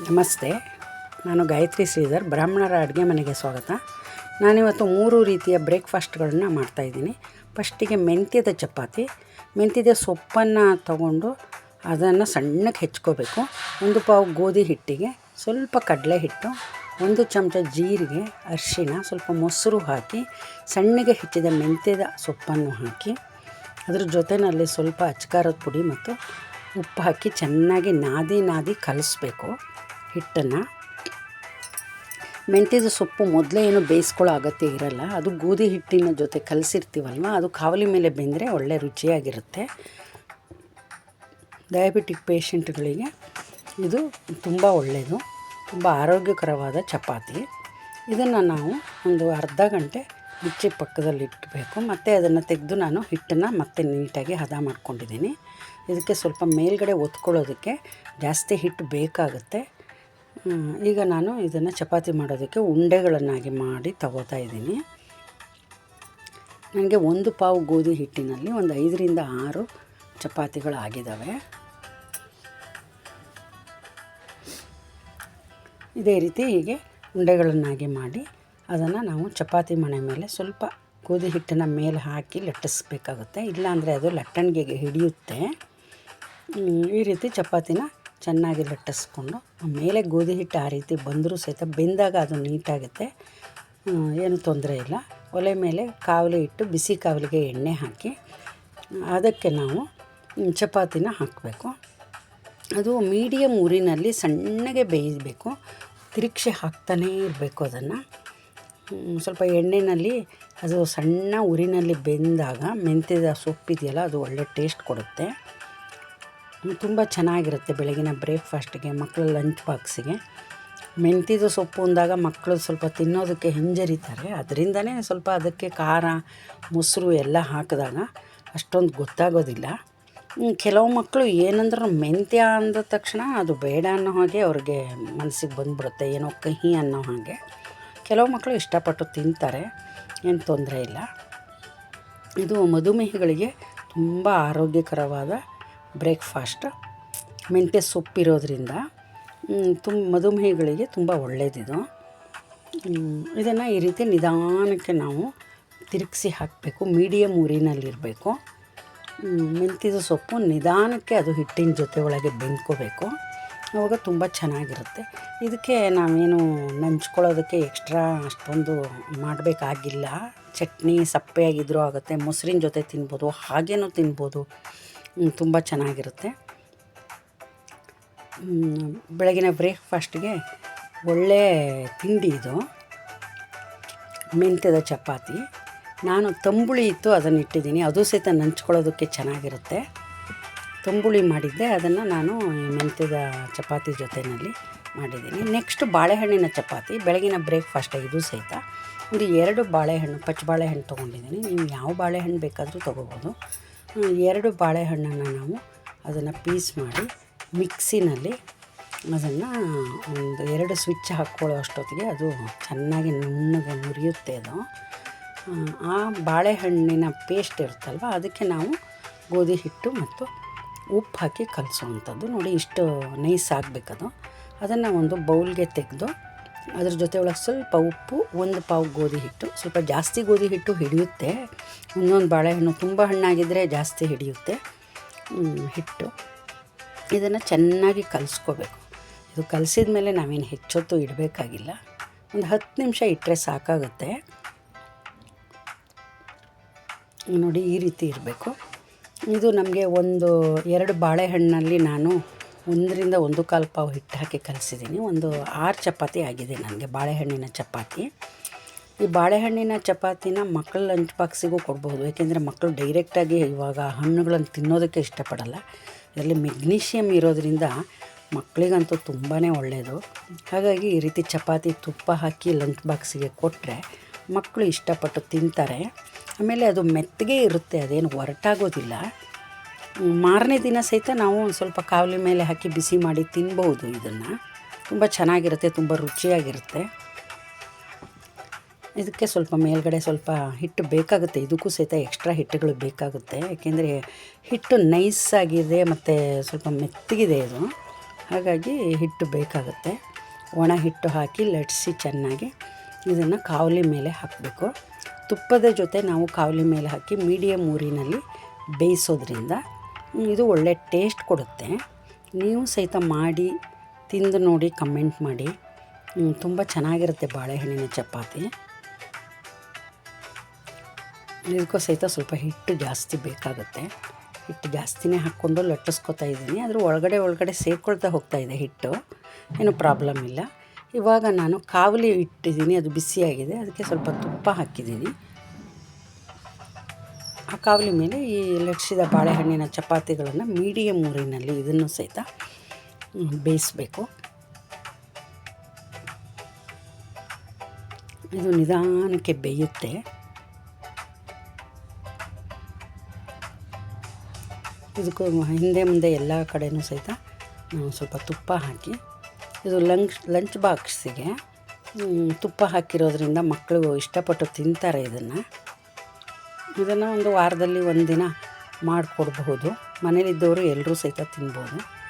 ನಮಸ್ತೆ. ನಾನು ಗಾಯತ್ರಿ ಶ್ರೀಧರ್, ಬ್ರಾಹ್ಮಣರ ಅಡುಗೆ ಮನೆಗೆ ಸ್ವಾಗತ. ನಾನಿವತ್ತು ಮೂರು ರೀತಿಯ ಬ್ರೇಕ್ಫಾಸ್ಟ್ಗಳನ್ನ ಮಾಡ್ತಾಯಿದ್ದೀನಿ ಫಸ್ಟಿಗೆ ಮೆಂತ್ಯದ ಚಪಾತಿ, ಮೆಂತ್ಯದ ಸೊಪ್ಪನ್ನು ತಗೊಂಡು ಅದನ್ನು ಸಣ್ಣಕ್ಕೆ ಹೆಚ್ಕೋಬೇಕು. ಒಂದು ಪಾವು ಗೋಧಿ ಹಿಟ್ಟಿಗೆ, ಸ್ವಲ್ಪ ಕಡಲೆ ಹಿಟ್ಟು, ಒಂದು ಚಮಚ ಜೀರಿಗೆ, ಅರಿಶಿಣ, ಸ್ವಲ್ಪ ಮೊಸರು ಹಾಕಿ, ಸಣ್ಣಗೆ ಹೆಚ್ಚಿದ ಮೆಂತ್ಯದ ಸೊಪ್ಪನ್ನು ಹಾಕಿ, ಅದ್ರ ಜೊತೆಯಲ್ಲಿ ಸ್ವಲ್ಪ ಅಚ್ಕಾರದ ಪುಡಿ ಮತ್ತು ಉಪ್ಪು ಹಾಕಿ ಚೆನ್ನಾಗಿ ನಾದಿ ನಾದಿ ಕಲಿಸ್ಬೇಕು ಹಿಟ್ಟನ್ನು. ಮೆಂತ್ಯದ ಸೊಪ್ಪು ಮೊದಲೇ ಏನು ಬೇಯಿಸ್ಕೊಳ್ಳೋ ಅಗತ್ಯ ಇರಲ್ಲ. ಅದು ಗೋಧಿ ಹಿಟ್ಟಿನ ಜೊತೆ ಕಲಸಿರ್ತೀವಲ್ವ? ಅದು ಕಾವಲಿ ಮೇಲೆ ಬೆಂದರೆ ಒಳ್ಳೆ ರುಚಿಯಾಗಿರುತ್ತೆ. ಡಯಾಬಿಟಿಕ್ ಪೇಷಂಟ್ಗಳಿಗೆ ಇದು ತುಂಬ ಒಳ್ಳೆಯದು ತುಂಬ ಆರೋಗ್ಯಕರವಾದ ಚಪಾತಿ. ಇದನ್ನು ನಾವು ಒಂದು ಅರ್ಧ ಗಂಟೆ ಮುಚ್ಚಿ ಪಕ್ಕದಲ್ಲಿ ಇಟ್ಟಬೇಕು ಮತ್ತು ಅದನ್ನು ತೆಗೆದು ನಾನು ಹಿಟ್ಟನ್ನು ಮತ್ತೆ ನೀಟಾಗಿ ಹದ ಮಾಡ್ಕೊಂಡಿದ್ದೀನಿ. ಇದಕ್ಕೆ ಸ್ವಲ್ಪ ಮೇಲ್ಗಡೆ ಒತ್ಕೊಳ್ಳೋದಕ್ಕೆ ಜಾಸ್ತಿ ಹಿಟ್ಟು ಬೇಕಾಗುತ್ತೆ. ಈಗ ನಾನು ಇದನ್ನು ಚಪಾತಿ ಮಾಡೋದಕ್ಕೆ ಉಂಡೆಗಳನ್ನಾಗಿ ಮಾಡಿ ತಗೋತಾ ಇದ್ದೀನಿ. ನನಗೆ ಒಂದು ಪಾವು ಗೋಧಿ ಹಿಟ್ಟಿನಲ್ಲಿ ಒಂದು ಐದರಿಂದ ಆರು ಚಪಾತಿಗಳಾಗಿದ್ದಾವೆ ಇದೇ ರೀತಿ ಹೀಗೆ ಉಂಡೆಗಳನ್ನಾಗಿ ಮಾಡಿ ಅದನ್ನು ನಾವು ಚಪಾತಿ ಮಣೆ ಮೇಲೆ ಸ್ವಲ್ಪ ಗೋಧಿ ಹಿಟ್ಟನ್ನು ಮೇಲೆ ಹಾಕಿ ಲಟ್ಟಿಸ್ಬೇಕಾಗುತ್ತೆ. ಇಲ್ಲಾಂದರೆ ಅದು ಲಟ್ಟಣಿಗೆಗೆ ಹಿಡಿಯುತ್ತೆ. ಈ ರೀತಿ ಚಪಾತಿನ ಚೆನ್ನಾಗಿ ಲಟ್ಟಿಸ್ಕೊಂಡು ಮೇಲೆ ಗೋಧಿ ಹಿಟ್ಟು ಆ ರೀತಿ ಬಂದರೂ ಸಹಿತ ಬೆಂದಾಗ ಅದು ನೀಟಾಗುತ್ತೆ. ಏನು ತೊಂದರೆ ಇಲ್ಲ. ಒಲೆ ಮೇಲೆ ಕಾವಲಿ ಇಟ್ಟು ಬಿಸಿ ಕಾವಲಿಗೆ ಎಣ್ಣೆ ಹಾಕಿ ಅದಕ್ಕೆ ನಾವು ಚಪಾತಿನ ಹಾಕಬೇಕು. ಅದು ಮೀಡಿಯಮ್ ಉರಿನಲ್ಲಿ ಸಣ್ಣಗೆ ಬೇಯಬೇಕು ತಿರುಕ್ಷೆ ಹಾಕ್ತಾನೇ ಇರಬೇಕು ಅದನ್ನು. ಸ್ವಲ್ಪ ಎಣ್ಣೆಯಲ್ಲಿ ಅದು ಸಣ್ಣ ಉರಿನಲ್ಲಿ ಬೆಂದಾಗ ಮೆಂತ್ಯದ ಸೊಪ್ಪಿದೆಯಲ್ಲ ಅದು ಒಳ್ಳೆ ಟೇಸ್ಟ್ ಕೊಡುತ್ತೆ. ತುಂಬ ಚೆನ್ನಾಗಿರುತ್ತೆ ಬೆಳಗಿನ ಬ್ರೇಕ್ಫಾಸ್ಟ್ಗೆ ಮಕ್ಕಳ ಲಂಚ್ ಬಾಕ್ಸಿಗೆ ಮೆಂತ್ಯದ ಸೊಪ್ಪು ಅಂದಾಗ ಮಕ್ಕಳು ಸ್ವಲ್ಪ ತಿನ್ನೋದಕ್ಕೆ ಹಿಂಜರಿತಾರೆ. ಅದರಿಂದನೇ ಸ್ವಲ್ಪ ಅದಕ್ಕೆ ಖಾರ, ಮೊಸರು ಎಲ್ಲ ಹಾಕಿದಾಗ ಅಷ್ಟೊಂದು ಗೊತ್ತಾಗೋದಿಲ್ಲ. ಕೆಲವು ಮಕ್ಕಳು ಏನಂದ್ರೂ ಮೆಂತ್ಯ ಅಂದ ತಕ್ಷಣ ಅದು ಬೇಡ ಅನ್ನೋ ಹಾಗೆ ಅವ್ರಿಗೆ ಮನಸ್ಸಿಗೆ ಬಂದ್ಬಿಡುತ್ತೆ, ಏನೋ ಕಹಿ ಅನ್ನೋ ಹಾಗೆ. ಕೆಲವು ಮಕ್ಕಳು ಇಷ್ಟಪಟ್ಟು ತಿಂತಾರೆ, ಏನು ತೊಂದರೆ ಇಲ್ಲ. ಇದು ಮಧುಮೇಹಿಗಳಿಗೆ ತುಂಬ ಆರೋಗ್ಯಕರವಾದ ಬ್ರೇಕ್ಫಾಸ್ಟ್. ಮೆಂತ್ಯ ಸೊಪ್ಪಿರೋದ್ರಿಂದ ತುಂಬ ಮಧುಮೇಹಿಗಳಿಗೆ ತುಂಬ ಒಳ್ಳೆಯದಿದು ಇದನ್ನು ಈ ರೀತಿ ನಿಧಾನಕ್ಕೆ ನಾವು ತಿರುಗಿಸಿ ಹಾಕಬೇಕು ಮೀಡಿಯಮ್ ಉರಿನಲ್ಲಿರಬೇಕು ಮೆಂತ್ಯದ ಸೊಪ್ಪು ನಿಧಾನಕ್ಕೆ ಅದು ಹಿಟ್ಟಿನ ಜೊತೆ ಒಳಗೆ ಬೆಂದ್ಕೋಬೇಕು. ಆವಾಗ ತುಂಬ ಚೆನ್ನಾಗಿರುತ್ತೆ. ಇದಕ್ಕೆ ನಾವೇನು ನಂಚ್ಕೊಳ್ಳೋದಕ್ಕೆ ಎಕ್ಸ್ಟ್ರಾ ಅಷ್ಟೊಂದು ಮಾಡಬೇಕಾಗಿಲ್ಲ. ಚಟ್ನಿ ಸಪ್ಪೆಯಾಗಿದ್ದರೂ ಆಗುತ್ತೆ, ಮೊಸರಿನ ಜೊತೆ ತಿನ್ಬೋದು, ಹಾಗೇನೂ ತಿನ್ಬೋದು. ತುಂಬ ಚೆನ್ನಾಗಿರುತ್ತೆ. ಬೆಳಗಿನ ಬ್ರೇಕ್ಫಾಸ್ಟ್ಗೆ ಒಳ್ಳೆ ತಿಂಡಿ ಇದು. ಮೆಂತ್ಯದ ಚಪಾತಿ. ನಾನು ತಂಬುಳಿ ಇತ್ತು ಅದನ್ನು ಇಟ್ಟಿದ್ದೀನಿ ಅದು ಸಹಿತ ನಂಚ್ಕೊಳ್ಳೋದಕ್ಕೆ ಚೆನ್ನಾಗಿರುತ್ತೆ. ತಂಬುಳಿ ಮಾಡಿದ್ದೆ, ಅದನ್ನು ನಾನು ಮೆಂತ್ಯದ ಚಪಾತಿ ಜೊತೆಯಲ್ಲಿ ಮಾಡಿದ್ದೀನಿ. ನೆಕ್ಸ್ಟ್ ಬಾಳೆಹಣ್ಣಿನ ಚಪಾತಿ, ಬೆಳಗಿನ ಬ್ರೇಕ್ಫಾಸ್ಟ್ ಇದು ಸಹಿತ. ಒಂದು ಎರಡು ಬಾಳೆಹಣ್ಣು, ಪಚ್ಚ ಬಾಳೆಹಣ್ಣು ತೊಗೊಂಡಿದ್ದೀನಿ. ನೀವು ಯಾವ ಬಾಳೆಹಣ್ಣು ಬೇಕಾದರೂ ತೊಗೋಬೋದು. ಎರಡು ಬಾಳೆಹಣ್ಣನ್ನು ನಾವು ಅದನ್ನು ಪೀಸ್ ಮಾಡಿ ಮಿಕ್ಸಿನಲ್ಲಿ ಅದನ್ನು ಒಂದು ಎರಡು ಸ್ವಿಚ್ ಹಾಕ್ಕೊಳ್ಳೋ ಅಷ್ಟೊತ್ತಿಗೆ ಅದು ಚೆನ್ನಾಗಿ ನುಣ್ಣಗೆ ಮುರಿಯುತ್ತೆ ಅದು. ಆ ಬಾಳೆಹಣ್ಣಿನ ಪೇಸ್ಟ್ ಇರುತ್ತಲ್ವ, ಅದಕ್ಕೆ ನಾವು ಗೋಧಿ ಹಿಟ್ಟು ಮತ್ತು ಉಪ್ಪು ಹಾಕಿ ಕಲಿಸುವಂಥದ್ದು ನೋಡಿ ಇಷ್ಟು ನೈಸ್ ಆಗಬೇಕದು. ಅದನ್ನು ಒಂದು ಬೌಲ್ಗೆ ತೆಗೆದು ಅದ್ರ ಜೊತೆ ಒಳಗೆ ಸ್ವಲ್ಪ ಉಪ್ಪು, ಒಂದು ಪಾವು ಗೋಧಿ ಹಿಟ್ಟು. ಸ್ವಲ್ಪ ಜಾಸ್ತಿ ಗೋಧಿ ಹಿಟ್ಟು ಹಿಡಿಯುತ್ತೆ. ಇನ್ನೊಂದು ಬಾಳೆಹಣ್ಣು ತುಂಬ ಹಣ್ಣಾಗಿದ್ದರೆ ಜಾಸ್ತಿ ಹಿಡಿಯುತ್ತೆ. ಹಿಟ್ಟು. ಇದನ್ನು ಚೆನ್ನಾಗಿ ಕಲಿಸ್ಕೋಬೇಕು. ಇದು ಕಲಸಿದ ಮೇಲೆ ನಾವೇನು ಹೆಚ್ಚೊತ್ತು ಇಡಬೇಕಾಗಿಲ್ಲ. ಒಂದು ಹತ್ತು ನಿಮಿಷ ಇಟ್ಟರೆ ಸಾಕಾಗುತ್ತೆ. ನೋಡಿ ಈ ರೀತಿ ಇರಬೇಕು. ಇದು ನಮಗೆ ಒಂದು ಎರಡು ಬಾಳೆಹಣ್ಣಲ್ಲಿ ನಾನು ಒಂದರಿಂದ ಒಂದು ಕಾಲು ಪಾವು ಹಿಟ್ಟು ಹಾಕಿ ಕಲಿಸಿದ್ದೀನಿ. ಒಂದು ಆರು ಚಪಾತಿ ಆಗಿದೆ ನನಗೆ ಬಾಳೆಹಣ್ಣಿನ ಚಪಾತಿ. ಈ ಬಾಳೆಹಣ್ಣಿನ ಚಪಾತಿನ ಮಕ್ಕಳು ಲಂಚ್ ಬಾಕ್ಸಿಗೂ ಕೊಡ್ಬೋದು. ಏಕೆಂದರೆ ಮಕ್ಕಳು ಡೈರೆಕ್ಟಾಗಿ ಇವಾಗ ಹಣ್ಣುಗಳನ್ನು ತಿನ್ನೋದಕ್ಕೆ ಇಷ್ಟಪಡಲ್ಲ. ಇದರಲ್ಲಿ ಮೆಗ್ನೀಷಿಯಮ್ ಇರೋದರಿಂದ ಮಕ್ಕಳಿಗಂತೂ ತುಂಬಾ ಒಳ್ಳೆಯದು ಹಾಗಾಗಿ ಈ ರೀತಿ ಚಪಾತಿ ತುಪ್ಪ ಹಾಕಿ ಲಂಚ್ ಬಾಕ್ಸಿಗೆ ಕೊಟ್ಟರೆ ಮಕ್ಕಳು ಇಷ್ಟಪಟ್ಟು ತಿಂತಾರೆ. ಆಮೇಲೆ ಅದು ಮೆತ್ತಗೆ ಇರುತ್ತೆ, ಅದೇನು ಒರಟಾಗೋದಿಲ್ಲ. ಮಾರನೇ ದಿನ ಸಹಿತ ನಾವು ಒಂದು ಸ್ವಲ್ಪ ಕಾವಲಿ ಮೇಲೆ ಹಾಕಿ ಬಿಸಿ ಮಾಡಿ ತಿನ್ಬೋದು ಇದನ್ನು. ತುಂಬ ಚೆನ್ನಾಗಿರುತ್ತೆ, ತುಂಬ ರುಚಿಯಾಗಿರುತ್ತೆ. ಇದಕ್ಕೆ ಸ್ವಲ್ಪ ಮೇಲ್ಗಡೆ ಸ್ವಲ್ಪ ಹಿಟ್ಟು ಬೇಕಾಗುತ್ತೆ, ಇದಕ್ಕೂ ಸಹಿತ ಎಕ್ಸ್ಟ್ರಾ ಹಿಟ್ಟುಗಳು ಬೇಕಾಗುತ್ತೆ. ಯಾಕೆಂದರೆ ಹಿಟ್ಟು ನೈಸ್ ಆಗಿದೆ, ಮತ್ತು ಸ್ವಲ್ಪ ಮೆತ್ತಗಿದೆ ಇದು. ಹಾಗಾಗಿ ಹಿಟ್ಟು ಬೇಕಾಗುತ್ತೆ. ಒಣ ಹಿಟ್ಟು ಹಾಕಿ ಲಟ್ಸಿ ಚೆನ್ನಾಗಿ ಇದನ್ನು ಕಾವಲಿ ಮೇಲೆ ಹಾಕಬೇಕು. ತುಪ್ಪದ ಜೊತೆ ನಾವು ಕಾವಲಿ ಮೇಲೆ ಹಾಕಿ ಮೀಡಿಯಮ್ ಊರಿನಲ್ಲಿ ಬೇಯಿಸೋದ್ರಿಂದ ಇದು ಒಳ್ಳೆ ಟೇಸ್ಟ್ ಕೊಡುತ್ತೆ. ನೀವು ಸಹಿತ ಮಾಡಿ, ತಿಂದು ನೋಡಿ, ಕಮೆಂಟ್ ಮಾಡಿ. ತುಂಬ ಚೆನ್ನಾಗಿರುತ್ತೆ ಬಾಳೆಹಣ್ಣಿನ ಚಪಾತಿ. ಇದಕ್ಕೂ ಸಹಿತ ಸ್ವಲ್ಪ ಹಿಟ್ಟು ಜಾಸ್ತಿ ಬೇಕಾಗುತ್ತೆ. ಹಿಟ್ಟು ಜಾಸ್ತಿನೇ ಹಾಕ್ಕೊಂಡು ಲಟ್ಟಿಸ್ಕೊತಾ ಇದ್ದೀನಿ. ಆದರೂ ಒಳಗಡೆ ಒಳಗಡೆ ಸೇರ್ಕೊಳ್ತಾ ಹೋಗ್ತಾ ಇದೆ ಹಿಟ್ಟು. ಏನು ಪ್ರಾಬ್ಲಮ್ ಇಲ್ಲ. ಇವಾಗ ನಾನು ಕಾವಲಿ ಇಟ್ಟಿದ್ದೀನಿ, ಅದು ಬಿಸಿಯಾಗಿದೆ. ಅದಕ್ಕೆ ಸ್ವಲ್ಪ ತುಪ್ಪ ಹಾಕಿದ್ದೀನಿ. ಆ ಕಾವಲಿ ಮೇಲೆ ಈ ಲಟ್ಸಿದ ಬಾಳೆಹಣ್ಣಿನ ಚಪಾತಿಗಳನ್ನು ಮೀಡಿಯಂ ಊರಿನಲ್ಲಿ ಇದನ್ನು ಸಹಿತ ಬೇಯಿಸಬೇಕು. ಇದು ನಿಧಾನಕ್ಕೆ ಬೇಯುತ್ತೆ. ಇದಕ್ಕೂ ಹಿಂದೆ ಮುಂದೆ ಎಲ್ಲ ಕಡೆಯೂ ಸಹಿತ ಸ್ವಲ್ಪ ತುಪ್ಪ ಹಾಕಿ ಇದು ಲಂಚ್ ಲಂಚ್ ಬಾಕ್ಸಿಗೆ ತುಪ್ಪ ಹಾಕಿರೋದ್ರಿಂದ ಮಕ್ಕಳು ಇಷ್ಟಪಟ್ಟು ತಿಂತಾರೆ ಇದನ್ನು. ಇದನ್ನು ಒಂದು ವಾರದಲ್ಲಿ ಒಂದು ದಿನ ಮಾಡಿಕೊಡ್ಬಹುದು. ಮನೇಲಿದ್ದವರು ಎಲ್ಲರೂ ಸಹಿತ ತಿನ್ಬೋದು.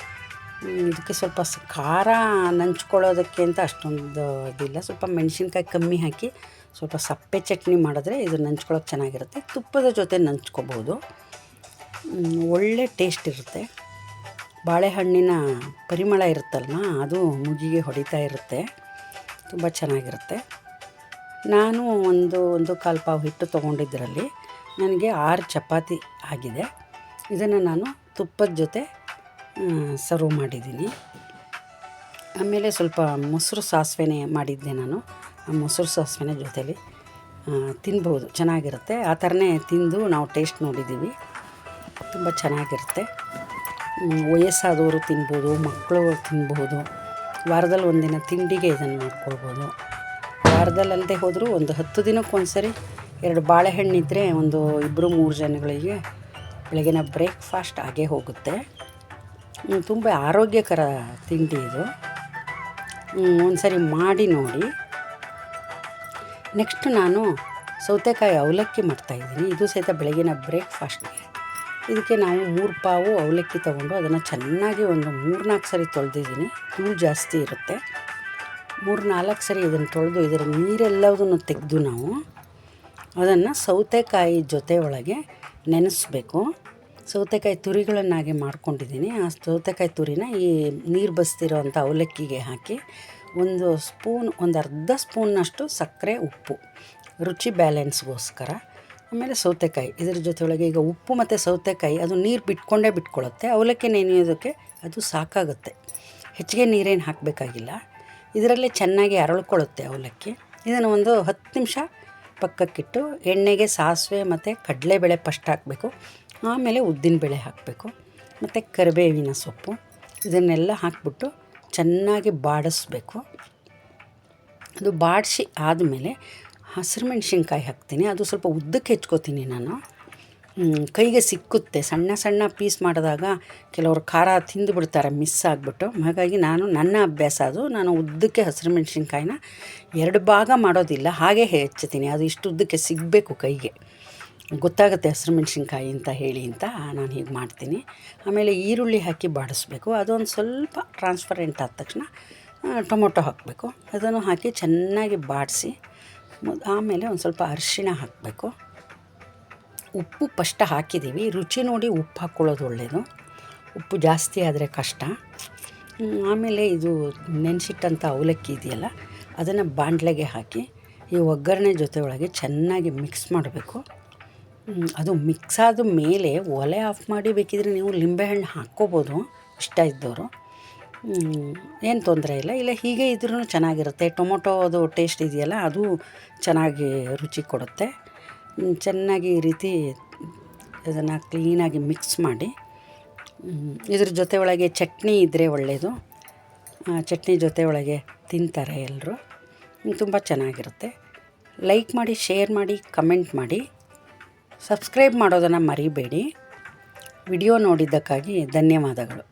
ಇದಕ್ಕೆ ಸ್ವಲ್ಪ ಖಾರ ನಂಚ್ಕೊಳ್ಳೋದಕ್ಕೆ ಅಂತ ಅಷ್ಟೊಂದು ಇದಿಲ್ಲ. ಸ್ವಲ್ಪ ಮೆಣಸಿನ್ಕಾಯಿ ಕಮ್ಮಿ ಹಾಕಿ ಸ್ವಲ್ಪ ಸಪ್ಪೆ ಚಟ್ನಿ ಮಾಡಿದ್ರೆ ಇದು ನಂಚ್ಕೊಳ್ಳೋಕೆ ಚೆನ್ನಾಗಿರುತ್ತೆ. ತುಪ್ಪದ ಜೊತೆ ನಂಚ್ಕೋಬೋದು. ಒಳ್ಳೆ ಟೇಸ್ಟ್ ಇರುತ್ತೆ. ಬಾಳೆಹಣ್ಣಿನ ಪರಿಮಳ ಇರುತ್ತಲ್ವ? ಅದು ಮುಗಿಗೆ ಹೊಡಿತಾ ಇರುತ್ತೆ. ತುಂಬ ಚೆನ್ನಾಗಿರುತ್ತೆ. ನಾನು ಒಂದು ಒಂದು ಕಾಲು ಪಾವು ಹಿಟ್ಟು ತೊಗೊಂಡಿದ್ದರಲ್ಲಿ ನನಗೆ ಆರು ಚಪಾತಿ ಆಗಿದೆ. ಇದನ್ನು ನಾನು ತುಪ್ಪದ ಜೊತೆ ಸರ್ವ್ ಮಾಡಿದ್ದೀನಿ. ಆಮೇಲೆ ಸ್ವಲ್ಪ ಮೊಸರು ಸಾಸಿವೆನೇ ಮಾಡಿದ್ದೆ ನಾನು. ಆ ಮೊಸರು ಸಾಸಿವೆನೇ ಜೊತೇಲಿ ತಿನ್ಬೋದು ಚೆನ್ನಾಗಿರುತ್ತೆ. ಆ ಥರನೇ ತಿಂದು ನಾವು ಟೇಸ್ಟ್ ನೋಡಿದ್ದೀವಿ. ತುಂಬ ಚೆನ್ನಾಗಿರುತ್ತೆ. ವಯಸ್ಸಾದವರು ತಿನ್ಬೋದು ಮಕ್ಕಳು ತಿನ್ಬೋದು. ವಾರದಲ್ಲಿ ಒಂದಿನ ತಿಂಡಿಗೆ ಇದನ್ನು ಮಾಡ್ಕೊಳ್ಬೋದು. ವಾರದಲ್ಲಿ ಅಲ್ಲದೆ ಹೋದರೂ ಒಂದು ಹತ್ತು ದಿನಕ್ಕೊಂದ್ಸರಿ ಎರಡು ಬಾಳೆಹಣ್ಣಿದ್ದರೆ ಒಂದು ಇಬ್ಬರು ಮೂರು ಜನಗಳಿಗೆ ಬೆಳಗಿನ ಬ್ರೇಕ್ಫಾಸ್ಟ್ ಆಗೇ ಹೋಗುತ್ತೆ. ತುಂಬ ಆರೋಗ್ಯಕರ ತಿಂಡಿ ಇದು. ಒಂದು ಸರಿ ಮಾಡಿ ನೋಡಿ. ನೆಕ್ಸ್ಟ್ ನಾನು ಸೌತೆಕಾಯಿ ಅವಲಕ್ಕಿ ಮಾಡ್ತಾಯಿದ್ದೀನಿ ಇದು ಸಹಿತ ಬೆಳಗಿನ ಬ್ರೇಕ್ಫಾಸ್ಟ್ಗೆ. ಇದಕ್ಕೆ ನಾವು ಮೂರು ಪಾವು ಅವಲಕ್ಕಿ ತೊಗೊಂಡು ಅದನ್ನು ಚೆನ್ನಾಗಿ ಒಂದು ಮೂರು ನಾಲ್ಕು ಸರಿ ತೊಳೆದಿದ್ದೀನಿ. ಧೂಳು ಜಾಸ್ತಿ ಇರುತ್ತೆ. ಮೂರು ನಾಲ್ಕು ಸರಿ ಇದನ್ನು ತೊಳೆದು ಇದರ ನೀರೆಲ್ಲದನ್ನು ತೆಗೆದು ನಾವು ಅದನ್ನು ಸೌತೆಕಾಯಿ ಜೊತೆ ಒಳಗೆ ನೆನೆಸ್ಬೇಕು. ಸೌತೆಕಾಯಿ ತುರಿಗಳನ್ನಾಗಿ ಮಾಡ್ಕೊಂಡಿದ್ದೀನಿ. ಆ ಸೌತೆಕಾಯಿ ತುರಿನ ಈ ನೀರು ಬಸ್ತಿರೋವಂಥ ಅವಲಕ್ಕಿಗೆ ಹಾಕಿ ಒಂದು ಸ್ಪೂನ್, ಒಂದು ಅರ್ಧ ಸ್ಪೂನ್ನಷ್ಟು ಸಕ್ಕರೆ ಉಪ್ಪು. ರುಚಿ ಬ್ಯಾಲೆನ್ಸ್ಗೋಸ್ಕರ. ಆಮೇಲೆ ಸೌತೆಕಾಯಿ. ಇದರ ಜೊತೆ ಒಳಗೆ ಈಗ ಉಪ್ಪು ಮತ್ತು ಸೌತೆಕಾಯಿ, ಅದು ನೀರು ಬಿಟ್ಕೊಂಡೇ ಬಿಟ್ಕೊಳ್ಳುತ್ತೆ ಅವಲಕ್ಕಿ ನೆನೆಯೋದಕ್ಕೆ ಅದು ಸಾಕಾಗುತ್ತೆ. ಹೆಚ್ಚಿಗೆ ನೀರೇನು ಹಾಕಬೇಕಾಗಿಲ್ಲ. ಇದರಲ್ಲೇ ಚೆನ್ನಾಗಿ ಅರಳ್ಕೊಳ್ಳುತ್ತೆ ಅವಲಕ್ಕಿ. ಇದನ್ನು ಒಂದು ಹತ್ತು ನಿಮಿಷ ಪಕ್ಕಕ್ಕಿಟ್ಟು ಎಣ್ಣೆಗೆ ಸಾಸಿವೆ ಮತ್ತು ಕಡಲೆಬೇಳೆ ಫಸ್ಟ್ ಹಾಕಬೇಕು. ಆಮೇಲೆ ಉದ್ದಿನಬೇಳೆ ಹಾಕಬೇಕು. ಮತ್ತು ಕರಿಬೇವಿನ ಸೊಪ್ಪು. ಇದನ್ನೆಲ್ಲ ಹಾಕ್ಬಿಟ್ಟು ಚೆನ್ನಾಗಿ ಬಾಡಿಸ್ಬೇಕು. ಅದು ಬಾಡಿಸಿ ಆದಮೇಲೆ ಹಸಿರು ಮೆಣಸಿನ್ಕಾಯಿ ಹಾಕ್ತೀನಿ. ಅದು ಸ್ವಲ್ಪ ಉದ್ದಕ್ಕೆ ಹೆಚ್ಕೋತೀನಿ ನಾನು. ಕೈಗೆ ಸಿಕ್ಕುತ್ತೆ. ಸಣ್ಣ ಸಣ್ಣ ಪೀಸ್ ಮಾಡಿದಾಗ ಕೆಲವರು ಖಾರ ತಿಂದು ಬಿಡ್ತಾರೆ, ಮಿಸ್ ಆಗಿಬಿಟ್ಟು. ಹಾಗಾಗಿ ನಾನು ನನ್ನ ಅಭ್ಯಾಸ ಅದು. ನಾನು ಉದ್ದಕ್ಕೆ ಹಸಿರು ಮೆಣಸಿನ್ಕಾಯಿನ ಎರಡು ಭಾಗ ಮಾಡೋದಿಲ್ಲ, ಹಾಗೆ ಹೆಚ್ಚುತ್ತೀನಿ. ಅದು ಇಷ್ಟು ಉದ್ದಕ್ಕೆ ಸಿಗಬೇಕು ಕೈಗೆ. ಗೊತ್ತಾಗುತ್ತೆ ಹಸಿರು ಮೆಣಸಿನ್ಕಾಯಿ ಅಂತ ಹೇಳಿ ಅಂತ ನಾನು ಹೀಗೆ ಮಾಡ್ತೀನಿ. ಆಮೇಲೆ ಈರುಳ್ಳಿ ಹಾಕಿ ಬಾಡಿಸ್ಬೇಕು. ಅದೊಂದು ಸ್ವಲ್ಪ ಟ್ರಾನ್ಸ್ಪರೆಂಟ್ ಆದ ತಕ್ಷಣ ಟೊಮೊಟೊ ಹಾಕಬೇಕು. ಅದನ್ನು ಹಾಕಿ ಚೆನ್ನಾಗಿ ಬಾಡಿಸಿ ಆಮೇಲೆ ಒಂದು ಸ್ವಲ್ಪ ಅರಿಶಿಣ ಹಾಕಬೇಕು. ಉಪ್ಪು ಫಸ್ಟ್ ಹಾಕಿದ್ದೀವಿ. ರುಚಿ ನೋಡಿ ಉಪ್ಪು ಹಾಕ್ಕೊಳ್ಳೋದು ಒಳ್ಳೆಯದು ಉಪ್ಪು ಜಾಸ್ತಿ ಆದರೆ ಕಷ್ಟ. ಆಮೇಲೆ ಇದು ನೆನೆಸಿಟ್ಟಂಥ ಅವಲಕ್ಕಿ ಇದೆಯಲ್ಲ, ಅದನ್ನು ಬಾಂಡ್ಲೆಗೆ ಹಾಕಿ ಈ ಒಗ್ಗರಣೆ ಜೊತೆ ಒಳಗೆ ಚೆನ್ನಾಗಿ ಮಿಕ್ಸ್ ಮಾಡಬೇಕು. ಅದು ಮಿಕ್ಸ್ ಆದ ಮೇಲೆ ಒಲೆ ಆಫ್ ಮಾಡಿ ಬೇಕಿದ್ರೆ ನೀವು ಲಿಂಬೆಹಣ್ಣು ಹಾಕ್ಕೋಬೋದು, ಇಷ್ಟ ಇದ್ದವರು. ಏನು ತೊಂದರೆ ಇಲ್ಲ. ಇಲ್ಲ, ಹೀಗೆ ಇದ್ರೂ ಚೆನ್ನಾಗಿರುತ್ತೆ. ಟೊಮೊಟೊದು ಟೇಸ್ಟ್ ಇದೆಯಲ್ಲ, ಅದು ಚೆನ್ನಾಗಿ ರುಚಿ ಕೊಡುತ್ತೆ. ಚೆನ್ನಾಗಿ ಈ ರೀತಿ ಇದನ್ನು ಕ್ಲೀನಾಗಿ ಮಿಕ್ಸ್ ಮಾಡಿ. ಇದ್ರ ಜೊತೆ ಒಳಗೆ ಚಟ್ನಿ ಇದ್ದರೆ ಒಳ್ಳೆಯದು ಚಟ್ನಿ ಜೊತೆ ಒಳಗೆ ತಿಂತಾರೆ ಎಲ್ಲರೂ ತುಂಬ ಚೆನ್ನಾಗಿರುತ್ತೆ. ಲೈಕ್ ಮಾಡಿ ಶೇರ್ ಮಾಡಿ ಕಮೆಂಟ್ ಮಾಡಿ. ಸಬ್ಸ್ಕ್ರೈಬ್ ಮಾಡೋದನ್ನು ಮರಿಬೇಡಿ. ವಿಡಿಯೋ ನೋಡಿದ್ದಕ್ಕಾಗಿ ಧನ್ಯವಾದಗಳು.